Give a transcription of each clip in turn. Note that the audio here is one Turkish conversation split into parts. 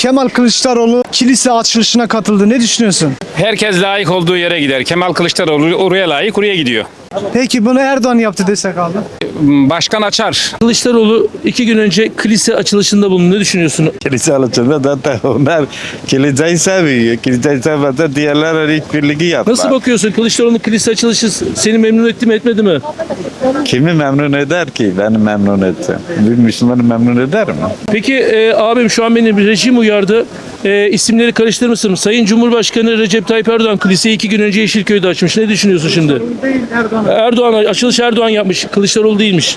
Kemal Kılıçdaroğlu kilise açılışına katıldı. Ne düşünüyorsun? Herkes layık olduğu yere gider. Kemal Kılıçdaroğlu oraya layık, oraya gidiyor. Peki bunu Erdoğan yaptı desek abi. Başkan açar. Kılıçdaroğlu iki gün önce kilise açılışında bulundu. Ne düşünüyorsun? Kilise açıldı zaten onlar kiliseyi seviyor. Kiliseyi sevmezse diğerler işbirliği yapar. Nasıl bakıyorsun? Kılıçdaroğlu'nun kilise açılışı seni memnun etti mi etmedi mi? Kimi memnun eder ki beni memnun etse? Bir Müslümanı memnun eder mi? Peki e, abim şu an beni bir rejim uyardı. E, isimleri karıştırmışsın. Sayın Cumhurbaşkanı Recep Tayyip Erdoğan kiliseyi iki gün önce Yeşilköy'de açmış. Ne düşünüyorsun şimdi? Erdoğan açılış Erdoğan yapmış. Kılıçdaroğlu değilmiş.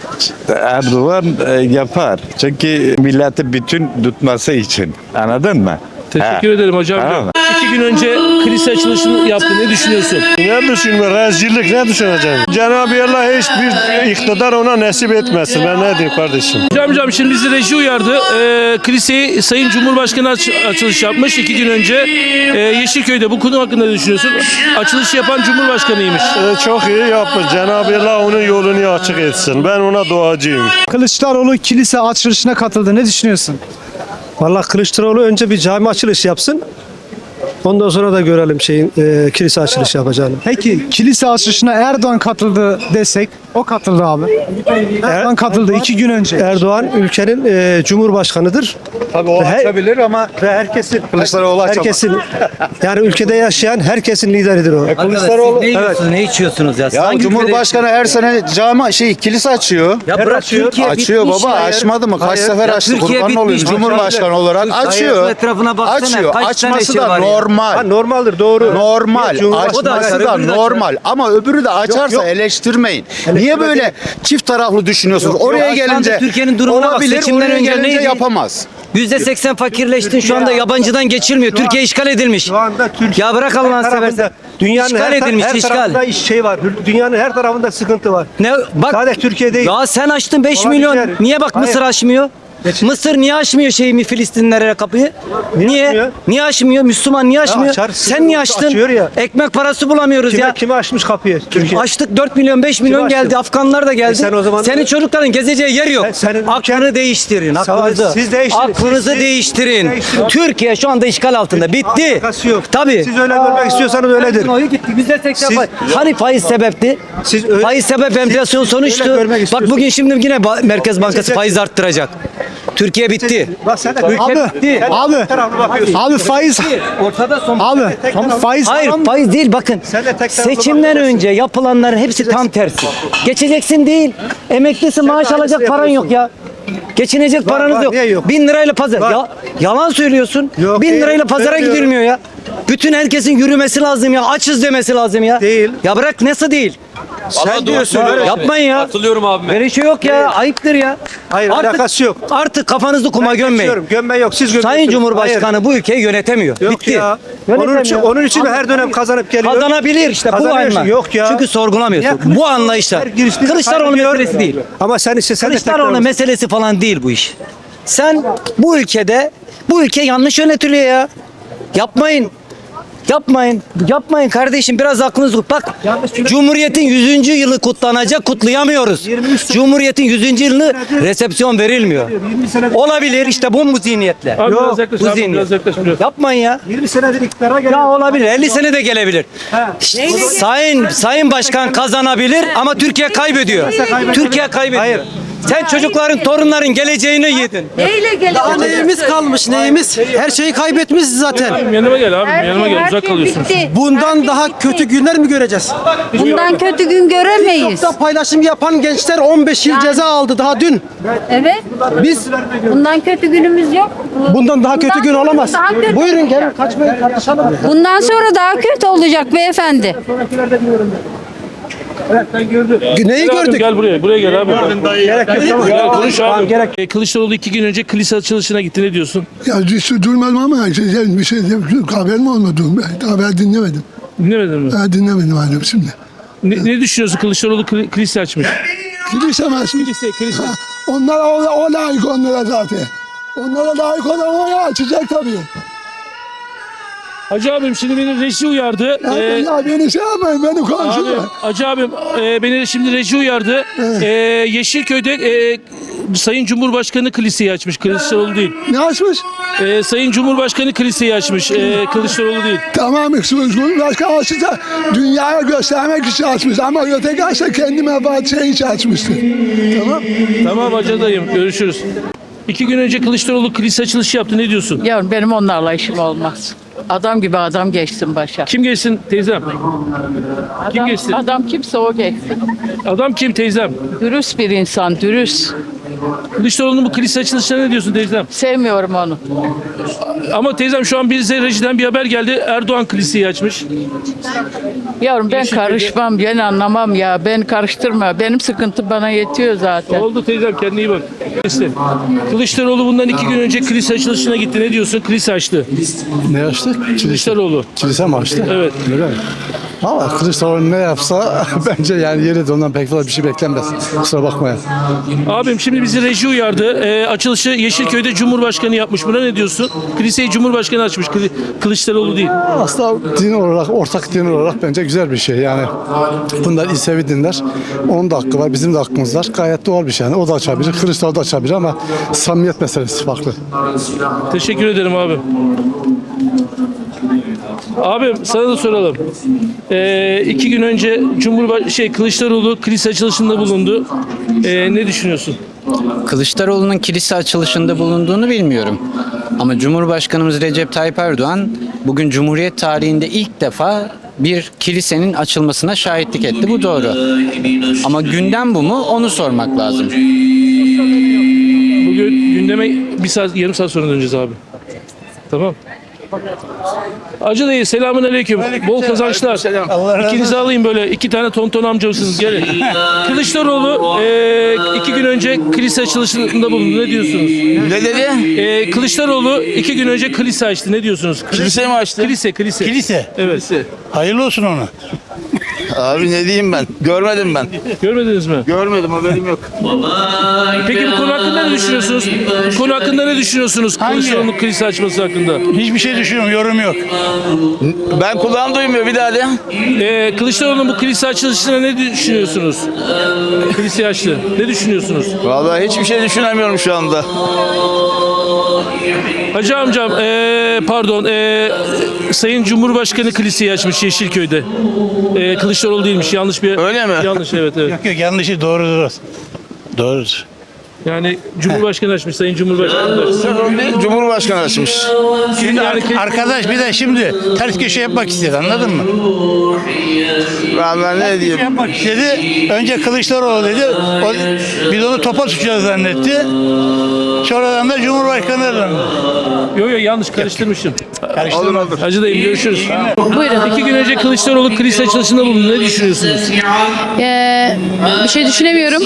Erdoğan e, yapar. Çünkü milleti bütün tutması için. Anladın mı? Teşekkür Ha. ederim hocam. Tamam. İki gün önce kilise açılışını yaptı. Ne düşünüyorsun? Ne düşünme, rezillik ne düşüneceğim? Cenab-ı Allah hiçbir iktidar ona nasip etmesin. Ben ne diyeyim kardeşim? Hocam hocam şimdi bizi reji uyardı. E, kiliseyi Sayın Cumhurbaşkanı aç- açılış yapmış iki gün önce. E, Yeşilköy'de bu konu hakkında ne düşünüyorsun? Açılışı yapan Cumhurbaşkanıymış. Ee, çok iyi yapmış. Cenab-ı Allah onun yolunu açık etsin. Ben ona duacıyım. Kılıçdaroğlu kilise açılışına katıldı. Ne düşünüyorsun? Vallahi Kılıçdaroğlu önce bir cami açılışı yapsın. Ondan sonra da görelim şeyin e, kilise açılışı yapacağını. Peki kilise açılışına Erdoğan katıldı desek o katıldı abi. Erdoğan katıldı iki gün önce. Erdoğan ülkenin e, cumhurbaşkanıdır. Tabii o her- açabilir ama Ve herkesin Kılıçdaroğlu açamaz. herkesin yani ülkede yaşayan herkesin lideridir o. Kılıçdaroğlu Ne yiyorsunuz, ne içiyorsunuz ya? Siz ya hangi Cumhurbaşkanı her sene cami şey kilise açıyor. ülkede- Ya Her bırak açıyor. Türkiye açıyor bitmiş baba ya. açmadı mı? Kaç Hayır. sefer Ya açtı. Türkiye Kurban olayım. bitmiş. Cumhurbaşkanı olarak Hayatın açıyor. etrafına baksana, Açıyor. kaç tane Açması şey da var ya. Ha, normal. normaldir doğru. Normal. Cumhurbaşkanı- O da Açması açar, da de açar. normal. Ama öbürü de açarsa yok. eleştirmeyin. Niye Eleştirme böyle değil. çift taraflı düşünüyorsunuz? yok. Oraya Şu anda gelince Türkiye'nin durumuna bak. olabilir, Seçimden oraya önce gelince neydi? yapamaz. %80 fakirleştin şu anda yabancıdan geçilmiyor. Türkiye işgal edilmiş. Şu anda Türkiye Ya bırak Allah'ını seversen. Dünyanın İşgal her, edilmiş, her işgal. tarafında iş şey var. Dünyanın her tarafında sıkıntı var. Ne bak Sadece Türkiye değil. Ya sen açtın 5 Olabilir. milyon. Niye bak Hayır. Mısır açmıyor? Mısır niye açmıyor şeyi mi Filistinlilere kapıyı? Niye? açmıyor? Niye açmıyor? Müslüman niye açmıyor? açar, Sen niye açtın? açıyor ya. Ekmek parası bulamıyoruz Kime, ya. kime açmış kapıyı Türkiye? Açtık 4 milyon 5 milyon geldi. Afganlar da geldi. E sen o zaman- Senin çocukların gezeceği yer yok. Senin Aklını değiştirin. Aklınızı. Siz değiştirin. Aklınızı Siz- değiştirin. değiştirin. Türkiye şu anda işgal altında. Bitti. Alakası yok. Tabii. Siz öyle görmek istiyorsanız öyledir. Oyu gitti. %80 Siz- faiz. Hani faiz sebepti? Siz öyle- faiz sebep enflasyon sonuçtu. Bak bugün şimdi yine Merkez Bankası faiz arttıracak. Türkiye bitti. Bak sen de Abi, bitti. abi, bakıyorsun. abi faiz, Ortada son. abi faiz Hayır faiz değil bakın. Seçimden önce yapılanların hepsi tam tersi. Geçeceksin değil. Emeklisin maaş alacak paran yok ya. Geçinecek paranız var, yok. yok? Bin lirayla pazar. Var. Ya, yalan söylüyorsun. Yok, Bin değil. lirayla pazara gidilmiyor ya. Bütün herkesin yürümesi lazım ya. Açız demesi lazım ya. Değil. Ya bırak nasıl değil? Sen diyorsun. Yapmayın ya. Hatırlıyorum abi. Böyle şey yok ya. Ayıptır ya. Hayır, alakası yok. Artık kafanızı kuma gömmeyin. Geçiyorum. Gömme yok. Siz gömüyorsunuz. Sayın Cumhurbaşkanı bu ülkeyi yönetemiyor. Hayır. Yok Bitti. ya. Onun için, onun için her dönem kazanıp geliyor? Kazanabilir işte bu anla. Yok ya. Çünkü sorgulamıyorsun. Ya Kılıçdaroğlu bu anlayışla. her girişte Kılıçdaroğlu kaybediyor. meselesi değil. Ama sen işte sen de Kılıçdaroğlu tekrar- meselesi falan değil bu iş. Sen bu ülkede bu ülke yanlış yönetiliyor ya. Yapmayın. Yapmayın. Yapmayın kardeşim biraz aklınız bak. Cumhuriyetin 100. yılı kutlanacak kutlayamıyoruz. 23 sene- Cumhuriyetin 100. yılını resepsiyon verilmiyor. 20 senedir, Olabilir işte bu mu zihniyetle? Abi Yok, biraz yaklaş bu abi, zihniyet. biraz yaklaş biraz. Yapmayın ya. 20 senedir iktidara geliyor. Ya olabilir. 50 sene de gelebilir. Sayın Sayın Başkan kazanabilir ama Türkiye kaybediyor. Türkiye kaybediyor. Hayır. Sen çocukların, torunların geleceğini yedin. Neyle geliyor? Neyimiz kalmış neyimiz? Her şeyi kaybetmiş zaten. Abim yanıma gel abi. yanıma gel. Uzak kalıyorsun. şey bitti. Bundan daha kötü günler mi göreceğiz? Bundan kötü gün göremeyiz. Da paylaşım yapan gençler 15 yıl ceza aldı daha dün. Evet. Biz Bundan kötü günümüz yok. bundan daha kötü gün olamaz. Daha kötü. Buyurun gelin kaçmayın tartışalım. Bundan sonra daha kötü olacak beyefendi. Neyi Gel gördük? Gel buraya. Buraya gel abi. Gerek yok. Tamam. Gel konuş abi. Tamam, gerek E, Kılıçdaroğlu iki gün önce kilise açılışına gitti. Ne diyorsun? Ya hiç duymadım ama şey, şey, bir şey haberim olmadı. Ben haber dinlemedim. Dinlemedin mi? Ha, dinlemedim hala şimdi. Ne, ne düşünüyorsun? Kılıçdaroğlu kli- kilise açmış. Kilise mesmi. Kilise, kilise. Onlar o, o layık onlara zaten. Onlara layık olan o ya açacak tabii. Hacı abim şimdi beni reji uyardı. Ya, Ee, ya beni şey yapmayın, beni Abi, konuşuyor. Hacı abim e, beni şimdi reji uyardı. E, Yeşilköy'de e, Sayın Cumhurbaşkanı kiliseyi açmış. Kılıçdaroğlu değil. Ne açmış? Ee, Sayın Cumhurbaşkanı kiliseyi açmış. Ee, Kılıçdaroğlu değil. Tamam Cumhurbaşkanı açınca dünyaya göstermek için açmış ama öteki açsa kendi menfaati için açmıştır. Tamam. Tamam Hacı dayım. Görüşürüz. İki gün önce Kılıçdaroğlu kilise açılışı yaptı. Ne diyorsun? Yavrum benim onlarla işim olmaz. Adam gibi adam geçsin başa. Kim geçsin teyzem? Kim geçsin? Adam kimse o geçsin. Adam kim teyzem? Dürüst bir insan, dürüst. Kılıçdaroğlu'nun bu kilise açılışlarına ne diyorsun teyzem? Sevmiyorum onu. Ama teyzem şu an bize rejiden bir haber geldi. Erdoğan kiliseyi açmış. Yavrum ben karışmam, ben anlamam ya. Ben karıştırma. Benim sıkıntım bana yetiyor zaten. Oldu teyzem kendine iyi bak. Kilise. Kılıçdaroğlu bundan iki gün önce kilise açılışına gitti. Ne diyorsun? Kilise açtı. Ne açtı? Kılıçdaroğlu. Kilise mi açtı? Evet. Öyle mi? Ama Kılıçdaroğlu ne yapsa bence yani yeri de ondan pek fazla bir şey beklenmez. Kusura bakmayın. Abim şimdi bizi reji uyardı. Ee, açılışı Yeşilköy'de Cumhurbaşkanı yapmış. Buna ne diyorsun? Kiliseyi Cumhurbaşkanı açmış. Kılı- Kılıçdaroğlu değil. Aslında din olarak, ortak din olarak bence güzel bir şey. Yani bunlar İsevi dinler. Onun da hakkı var, bizim de hakkımız var. Gayet doğal bir şey. Yani o da açabilir, Kılıçdaroğlu da açabilir ama samimiyet meselesi farklı. Teşekkür ederim abi. Abim sana da soralım. Ee, iki gün önce Cumhurbaş şey Kılıçdaroğlu kilise açılışında bulundu. Ee, ne düşünüyorsun? Kılıçdaroğlu'nun kilise açılışında bulunduğunu bilmiyorum. Ama Cumhurbaşkanımız Recep Tayyip Erdoğan bugün Cumhuriyet tarihinde ilk defa bir kilisenin açılmasına şahitlik etti. Bu doğru. Ama gündem bu mu? Onu sormak lazım. Bugün gündeme bir saat, yarım saat sonra döneceğiz abi. Tamam. Acı dayı selamun aleyküm. Bol kazançlar. İkinizi alayım böyle. iki tane tonton amcamsınız. Gelin. Kılıçdaroğlu e, iki gün önce kilise açılışında bulundu. Ne diyorsunuz? Ne dedi? E, Kılıçdaroğlu iki gün önce kilise açtı. Ne diyorsunuz? Kilise mi açtı? Kilise, kilise. Kilise. Evet. Hayırlı olsun ona. Abi ne diyeyim ben? Görmedim ben. Görmediniz mi? Görmedim haberim yok. Peki bu konu hakkında ne düşünüyorsunuz? Bu konu hakkında ne düşünüyorsunuz? Kılıçdaroğlu'nun kilise açması hakkında. Hiçbir şey düşünüyorum, yorum yok. Ben kulağım duymuyor bir daha de. Ee, Kılıçdaroğlu'nun bu kilise açılışına ne düşünüyorsunuz? Kilise açtı. Ne düşünüyorsunuz? Vallahi hiçbir şey düşünemiyorum şu anda. Hacı amcam, ee, pardon, ee, Sayın Cumhurbaşkanı kiliseyi açmış Yeşilköy'de. Ee, Kılıçdaroğlu değilmiş, yanlış bir... Öyle mi? Yanlış, evet, evet. Yok yanlışı doğrudur. Doğrudur. Yani Cumhurbaşkanı açmış, Sayın Cumhurbaşkanı açmış. Cumhurbaşkanı açmış. Yani Arkadaş bir de şimdi ters köşe yapmak istedi anladın mı? Vallahi ne diyeyim? Yapmak istedi. Önce Kılıçdaroğlu dedi. O, biz onu topa tutacağız zannetti. Sonradan da Cumhurbaşkanı döndü. Yok yok yanlış karıştırmışım. Olur olur. Hacı dayım görüşürüz. Buyurun. İki gün önce Kılıçdaroğlu kilise açılışında bulundu. Ne düşünüyorsunuz? Ee, bir şey düşünemiyorum.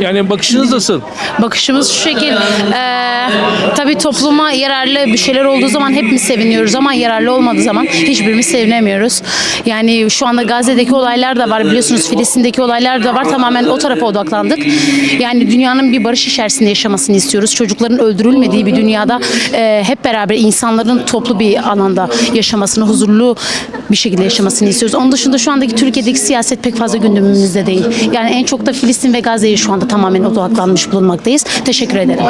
Yani bakışınız nasıl? Bakışımız şu şekil. Ee, tabii topluma yararlı bir şeyler olduğu zaman hepimiz seviniyoruz ama yararlı olmadığı zaman hiçbirimiz sevinemiyoruz. Yani şu anda Gazze'deki olaylar da var biliyorsunuz Filistin'deki olaylar da var. Tamamen o tarafa odaklandık. Yani dünyanın bir barış içerisinde yaşamasını istiyoruz. Çocukların öldürülmediği bir dünyada e, hep beraber insanların toplu bir alanda yaşamasını, huzurlu bir şekilde yaşamasını istiyoruz. Onun dışında şu andaki Türkiye'deki siyaset pek fazla gündemimizde değil. Yani en çok da Filistin ve Gazze'ye şu anda tamamen odaklanmış bulunmaktayız. Teşekkür ederim.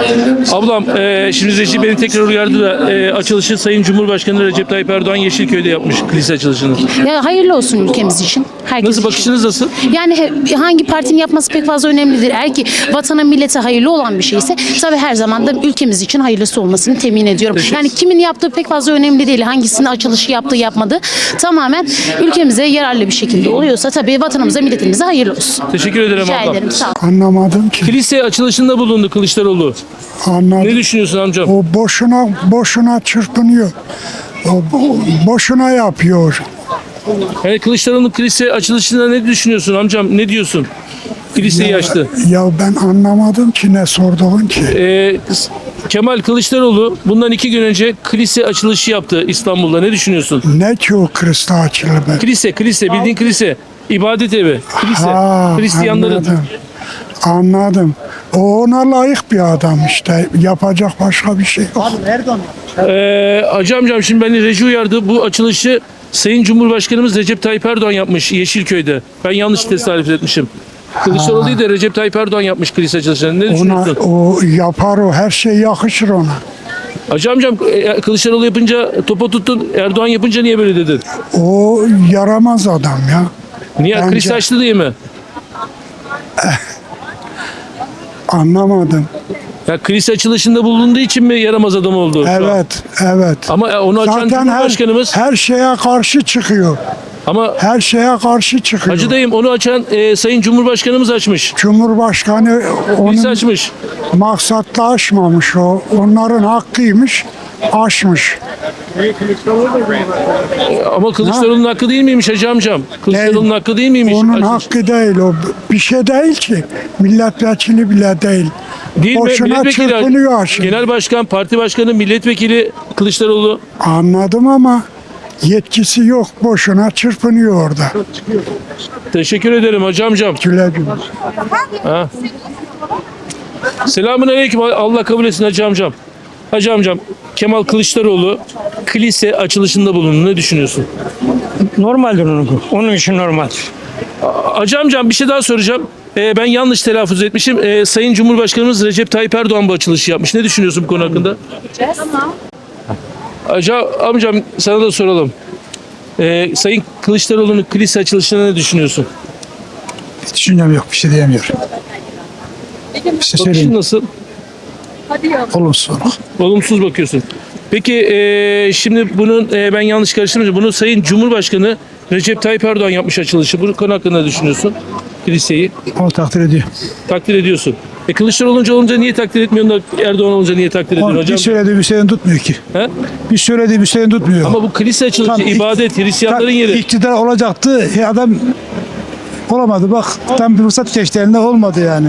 Ablam e, şimdi Recep beni tekrar uyardı da e, açılışı Sayın Cumhurbaşkanı Recep Tayyip Erdoğan Yeşilköy'de yapmış kilise açılışını. Ya hayırlı olsun ülkemiz için. Herkes Nasıl için. bakışınız nasıl? Yani he- hangi partinin yapması pek fazla önemlidir. Eğer ki vatana millete hayırlı olan bir şeyse tabii her zaman da ülkemiz için hayırlısı olmasını temin ediyorum. Yani kimin yaptığı pek fazla önemli değil. Hangisinin açılışı yaptığı yapmadı. Tamamen ülkemize yararlı bir şekilde oluyorsa tabii vatanımıza milletimize hayırlı olsun. Teşekkür ederim Rica ablam. ederim. Sağ olun. Anlamadım ki. Kilise açılışında bulundu Kılıçdaroğlu. Ne Anladım. düşünüyorsun amcam? O boşuna boşuna çırpınıyor. O bo- boşuna yapıyor. Yani Kılıçdaroğlu'nun kilise açılışında ne düşünüyorsun amcam? Ne diyorsun? Kiliseyi açtı. Ya ben anlamadım ki ne sorduğun ki. E, Kemal Kılıçdaroğlu bundan iki gün önce kilise açılışı yaptı İstanbul'da. Ne düşünüyorsun? Ne ki o kristal açılımı? Kilise, kilise, bildiğin kilise. İbadet evi, kilise. Ha, Hristiyanların. Anladım. Anladım. O ona layık bir adam işte. Yapacak başka bir şey yok. Ee, Hacı amcam şimdi beni reji uyardı. Bu açılışı Sayın Cumhurbaşkanımız Recep Tayyip Erdoğan yapmış Yeşilköy'de. Ben yanlış tesadüf etmişim. Kılıçdaroğlu değil de Recep Tayyip Erdoğan yapmış kilise açılışını. Ne Ona, düşünüyorsun? o yapar o her şey yakışır ona. Hacı amcam e, Kılıçdaroğlu yapınca topa tuttun. Erdoğan yapınca niye böyle dedin? O yaramaz adam ya. Niye? Bence- Kilise açtı diye mi? Anlamadım. Ya kilise açılışında bulunduğu için mi yaramaz adam oldu? Evet, evet. Ama e, onu açan Zaten her, Cumhurbaşkanımız her şeye karşı çıkıyor. ama Her şeye karşı çıkıyor. Hacı dayım onu açan e, Sayın Cumhurbaşkanımız açmış. Cumhurbaşkanı Kilise onun açmış. maksatla aşmamış o. Onların hakkıymış, aşmış. Ama Kılıçdaroğlu'nun hakkı değil miymiş Hacı amcam? Kılıçdaroğlu'nun hakkı değil miymiş? Onun Açmış. hakkı değil o. Bir şey değil ki. Milletvekili bile değil. Değil mi? Boşuna çırpınıyor şimdi. genel başkan, parti başkanı, milletvekili Kılıçdaroğlu. Anladım ama yetkisi yok. Boşuna çırpınıyor orada. Teşekkür ederim Hacı amcam. Güle güle. Ha. Selamun aleyküm. Allah kabul etsin Hacı amcam. Hacı amcam Kemal Kılıçdaroğlu kilise açılışında bulundu. Ne düşünüyorsun? Normaldir onun. Onun için normal. Hacı amcam bir şey daha soracağım. Ee, ben yanlış telaffuz etmişim. Ee, Sayın Cumhurbaşkanımız Recep Tayyip Erdoğan bu açılışı yapmış. Ne düşünüyorsun bu konu hakkında? Hacı amcam sana da soralım. Ee, Sayın Kılıçdaroğlu'nun kilise açılışına ne düşünüyorsun? Düşüncem yok bir şey diyemiyorum. Bir şey Bakışın nasıl? Olumsuz. Olumsuz bakıyorsun. Peki eee, şimdi bunun eee, ben yanlış karıştırmışım. Bunu Sayın Cumhurbaşkanı Recep Tayyip Erdoğan yapmış açılışı. Bu konu hakkında ne düşünüyorsun? Kiliseyi Onu takdir ediyor. takdir ediyorsun. E Kılıçdaroğlu olunca, olunca niye takdir etmiyorsun da Erdoğan olunca niye takdir ediyorsun Bir hocam? söylediği bir şeyden tutmuyor ki. He? Bir söylediği bir şeyden tutmuyor. Ama bu kilise açılışı, Tam ibadet, Hristiyanların yeri. İktidar olacaktı. E adam olamadı bak. Tam bir fırsat geçti eline olmadı yani.